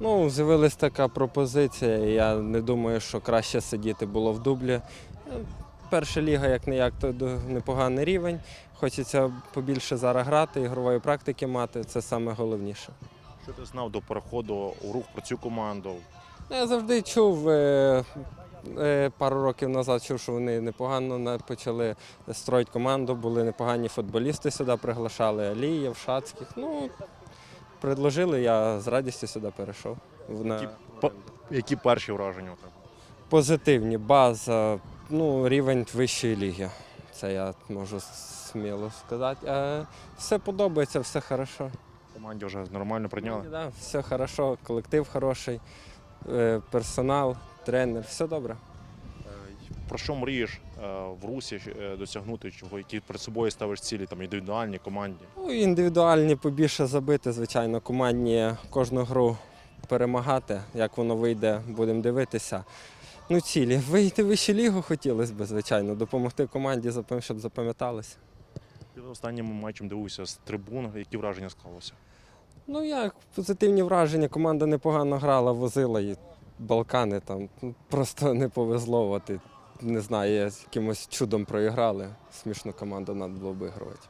Ну, з'явилась така пропозиція. Я не думаю, що краще сидіти було в дублі. Перша ліга, як не як, то непоганий рівень. Хочеться побільше зараз грати, ігрової практики мати. Це саме головніше. Що ти знав до переходу у рух про цю команду? Ну, Я завжди чув е, е, пару років назад, чув, що вони непогано почали строїти команду, були непогані футболісти сюди приглашали, Алієв, Шацьких. Ну, предложили, я з радістю сюди перейшов. На... Які, по- які перші враження у тебе? Позитивні, база, ну, рівень вищої ліги. Це я можу сміло сказати. Е, все подобається, все хорошо. Команді вже нормально прийняли? Да, все хорошо, колектив хороший, е, персонал, тренер, все добре. Про що мрієш е, в русі е, досягнути, чого, які перед собою ставиш цілі, там індивідуальні, командні? Ну, індивідуальні побільше забити, звичайно, командні кожну гру перемагати. Як воно вийде, будемо дивитися. Ну, цілі. Вийти вищу лігу хотілося б, звичайно, допомогти команді, щоб запам'яталися. Ти останнім матчем дивився з трибун, які враження склалося? Ну як, позитивні враження. Команда непогано грала, возила і Балкани там. Просто не повезло. От, і, не знаю, якимось чудом проіграли. Смішну команду треба було б ігрувати.